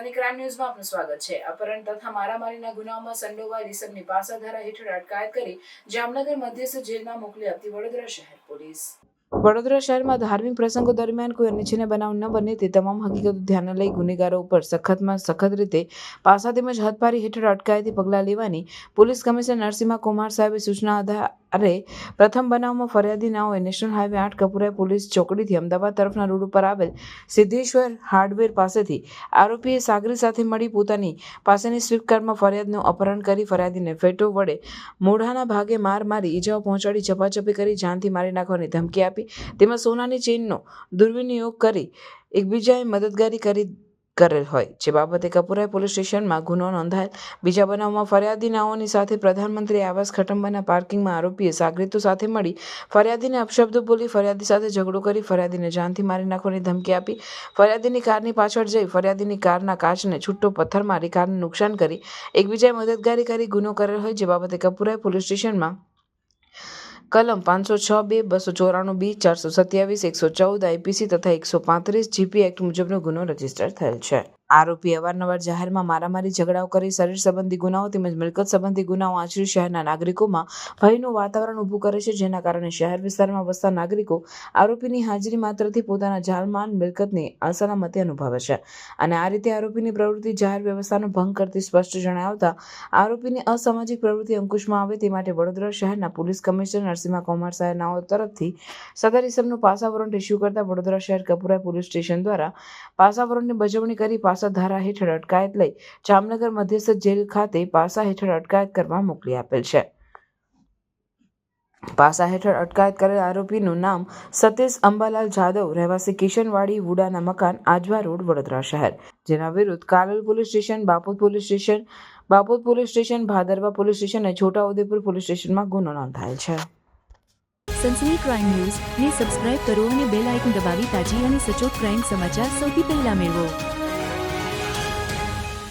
Sunny crime ન્યૂઝમાં આપનું સ્વાગત છે. અપહરણ તથા મારામારીના ગુનાઓમાં સંડોવાયેલ ઈસમની પાસાધારા હેઠળ અટકાયત કરી જામનગર મધ્યસ્થ જેલમાં મોકલી આપતી વડોદરા શહેર પોલીસ. વડોદરા શહેરમાં ધાર્મિક પ્રસંગો દરમિયાન કોઈ અનિચ્છનીય બનાવ ન બને તે તમામ હકીકતો ધ્યાને લઈ ગુનેગારો ઉપર સખતમાં સખત રીતે પાસા તેમજ હદપારી હેઠળ અટકાયતી પગલાં લેવાની પોલીસ કમિશનર નરસિંહા કુમાર સાહેબે સૂચના આધારે પ્રથમ બનાવમાં ફરિયાદી નાઓએ નેશનલ હાઈવે આઠ, કપુરાઈ પોલીસ ચોકડીથી અમદાવાદ તરફના રોડ ઉપર આવેલ સિદ્ધેશ્વર હાર્ડવેર પાસેથી આરોપીએ સાગરી સાથે મળી પોતાની પાસેની સ્વિફ્ટ કારમાં ફરિયાદનું અપહરણ કરી ફરિયાદીને ફેટો વડે મોઢાના ભાગે માર મારી ઈજાઓ પહોંચાડી ઝપાઝપી કરી જાનથી મારી નાખવાની ધમકી આપી. તેમાં સોનાની ચેઇનનો દુર્વિનિયોગ કરી એકબીજાએ મદદગારી કરી કરેલ હોય. જે બાબતે કપુરાઈ પોલીસ સ્ટેશનમાં ગુનો નોંધાયેલ. બીજા બનાવમાં ફરિયાદીનાઓની સાથે પ્રધાનમંત્રી આવાસ ખટંબાના પાર્કિંગમાં આરોપીએ સાગરીતો સાથે મળી ફરિયાદીને અપશબ્દો બોલી ફરિયાદી સાથે ઝઘડો કરી ફરિયાદીને જાનથી મારી નાખવાની ધમકી આપી. ફરિયાદીની કારની પાછળ જઈ ફરિયાદીની કારના કાચને છૂટો પથ્થર મારી કારને નુકસાન કરી. એકબીજાએ મદદગારી કરી ગુનો કરેલ હોય, જે બાબતે કપુરાઈ પોલીસ સ્ટેશનમાં કલમ પાંચસો છ બે, બસો ચોરાણું બી, ચારસો સત્યાવીસ, એકસો ચૌદ આઈપીસી તથા એકસો પાંત્રીસ જીપી એક્ટ મુજબનો ગુનો રજિસ્ટર થયેલ છે. આરોપી અવારનવાર જાહેરમાં મારામારી, ઝઘડાઓ કરી શરીર સંબંધી ગુનાઓ તેમજ મિલકત સંબંધી ગુનાઓ આચરી શહેરના નાગરિકોમાં ભયનું વાતાવરણ ઊભું કરે છે, જેના કારણે શહેર વિસ્તારમાં વસતા નાગરિકો આરોપીની હાજરી માત્રથી પોતાના જાનમાન મિલકતની અસલામતી અનુભવે છે. અને આ રીતે આરોપીની પ્રવૃત્તિ જાહેર વ્યવસ્થાનો ભંગ કરતી સ્પષ્ટ જણાવતા આરોપીની અસામાજિક પ્રવૃત્તિ અંકુશમાં આવે તે માટે વડોદરા શહેરના પોલીસ કમિશનર નરસિંહા કુમાર સાહેનાઓ તરફથી સદર ઇસમનું પાસા વોરંટ ઇસ્યુ કરતા વડોદરા શહેર કપુરા પોલીસ સ્ટેશન દ્વારા પાસા વોરંટની બજવણી કરી પાસા ધારા હેઠળ અટકાયત લઈ જામનગર મધ્યસ્થ જેલ ખાતે પાસા હેઠળ અટકાયત કરવા મોકલી આપેલ છે. પાસા હેઠળ અટકાયત કરેલ આરોપીનું નામ સતીશ અંબાલાલ જાદવ, રહેવાસી કિશનવાડી, વુડાના મકાન, આજવા રોડ, વડોદરા શહેર. જેના વિરુદ્ધ Kalol police station, Bapod police station, Bapod police station, Bhadarva police station અને છોટાઉદેપુર પોલીસ સ્ટેશનમાં ગુનો નોંધાયેલ છે. Sansani crime news. ને સબસ્ક્રાઇબ કરો અને બેલ આઇકન દબાવી તાજી અને સચોટ ક્રાઇમ સમાચાર સૌથી પહેલા મેળવો.